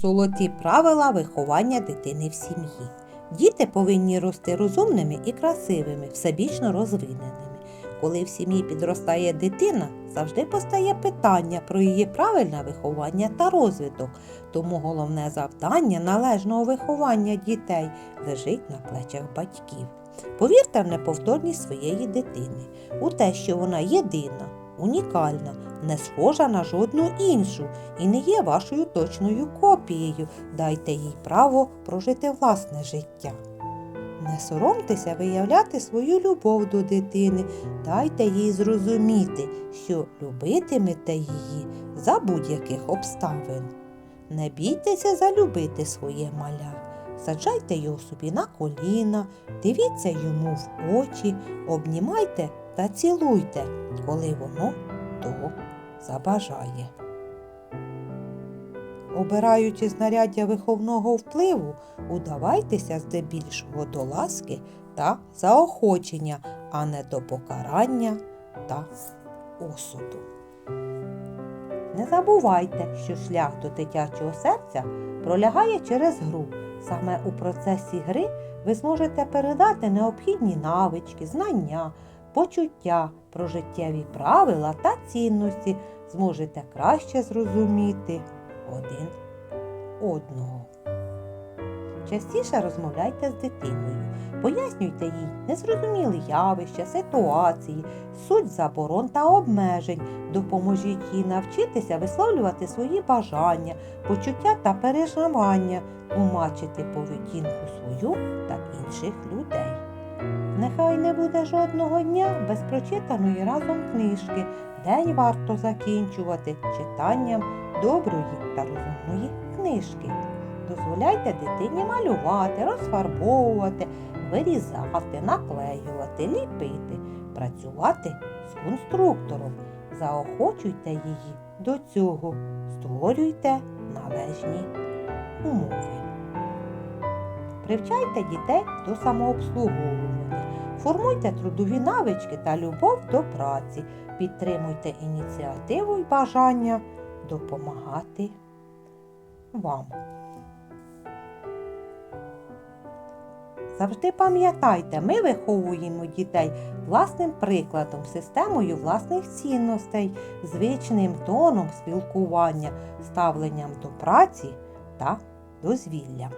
Золоті правила виховання дитини в сім'ї. Діти повинні рости розумними і красивими, всебічно розвиненими. Коли в сім'ї підростає дитина, завжди постає питання про її правильне виховання та розвиток. Тому головне завдання належного виховання дітей лежить на плечах батьків. Повірте в неповторність своєї дитини, у те, що вона єдина, унікальна, не схожа на жодну іншу і не є вашою точною копією. Дайте їй право прожити власне життя. Не соромтеся виявляти свою любов до дитини, дайте їй зрозуміти, що любитимете її за будь-яких обставин. Не бійтеся залюбити своє маля. Саджайте його собі на коліна, дивіться йому в очі, обнімайте та цілуйте, коли воно того забажає. Обираючи знаряддя виховного впливу, удавайтеся здебільшого до ласки та заохочення, а не до покарання та осуду. Не забувайте, що шлях до дитячого серця пролягає через гру. Саме у процесі гри ви зможете передати необхідні навички, знання, почуття про життєві правила та цінності, зможете краще зрозуміти один одного. Частіше розмовляйте з дитиною, пояснюйте їй незрозумілі явища, ситуації, суть заборон та обмежень. Допоможіть їй навчитися висловлювати свої бажання, почуття та переживання, тлумачити поведінку свою та інших людей. Нехай не буде жодного дня без прочитаної разом книжки. День варто закінчувати читанням доброї та розумної книжки. Дозволяйте дитині малювати, розфарбовувати, вирізати, наклеювати, ліпити, працювати з конструктором. Заохочуйте її до цього, створюйте належні умови. Привчайте дітей до самообслуговування, формуйте трудові навички та любов до праці, підтримуйте ініціативу і бажання допомагати вам. Завжди пам'ятайте, ми виховуємо дітей власним прикладом, системою власних цінностей, звичним тоном спілкування, ставленням до праці та дозвіллям.